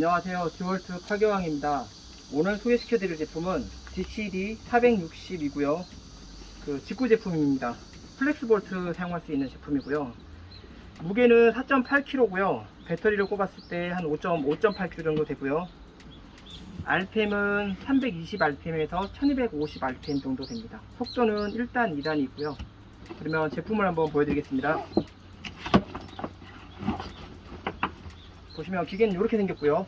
안녕하세요. 듀얼트 8개왕입니다. 오늘 소개시켜드릴 제품은 DCD 460이고요. 그 직구 제품입니다. 플렉스 볼트 사용할 수 있는 제품이고요. 무게는 4.8kg고요. 배터리를 꼽았을 때 한 5.5.8kg 정도 되고요. RPM은 320rpm에서 1250rpm 정도 됩니다. 속도는 1단, 2단이고요. 그러면 제품을 한번 보여드리겠습니다. 보시면 기계는 이렇게 생겼고요.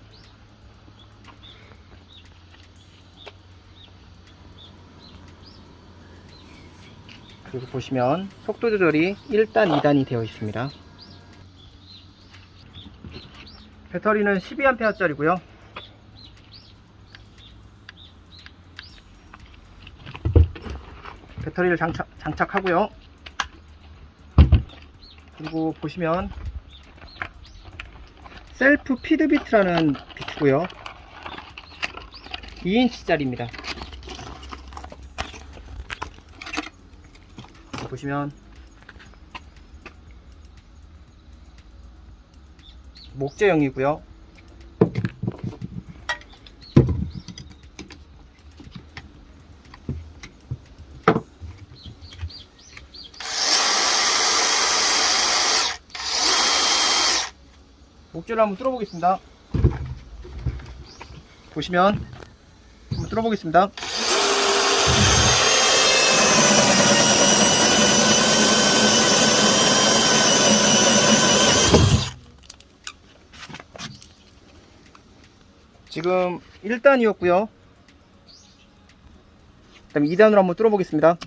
그리고 보시면 속도 조절이 1단, 2단이 되어 있습니다. 배터리는 12A짜리고요. 배터리를 장착, 장착하고요. 그리고 보시면 셀프 피드비트라는 비트고요. 2인치짜리입니다. 보시면 목재형이고요 목줄을 한번 뚫어 보겠습니다. 보시면 한번 뚫어 보겠습니다. 지금 1단이었고요. 그 다음에 2단으로 한번 뚫어 보겠습니다.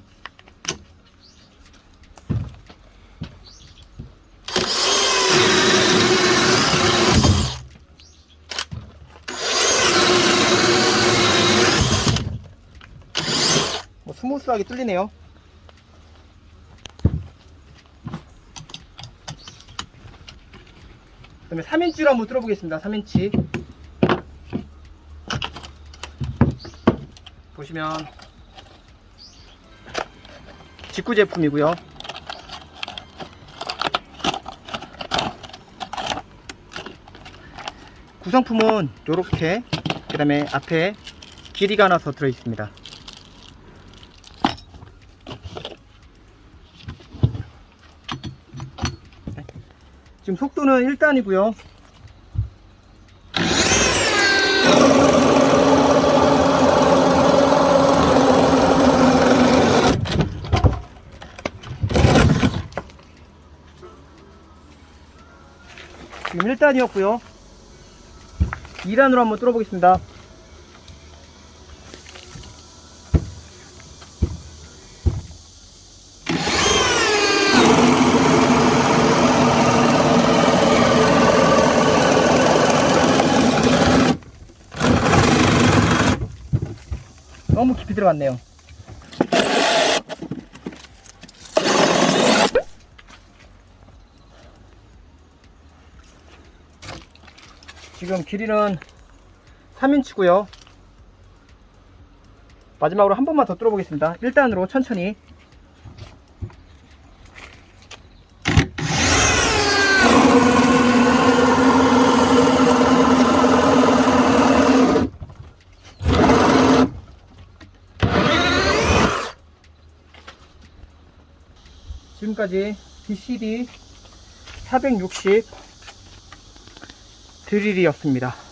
뭐 스무스하게 뚫리네요. 그다음에 3인치로 한번 뚫어보겠습니다. 3인치. 보시면 직구 제품이고요. 구성품은 이렇게 그 다음에 앞에 길이가 나서 들어 있습니다. 지금 속도는 1단이고요. 지금 1단이었고요. 2단으로 한번 뚫어보겠습니다. 너무 깊이 들어갔네요. 지금 길이는 3인치고요. 마지막으로 한 번만 더 뚫어보겠습니다. 1단으로 천천히. 지금까지 DCD 460 드릴이었습니다.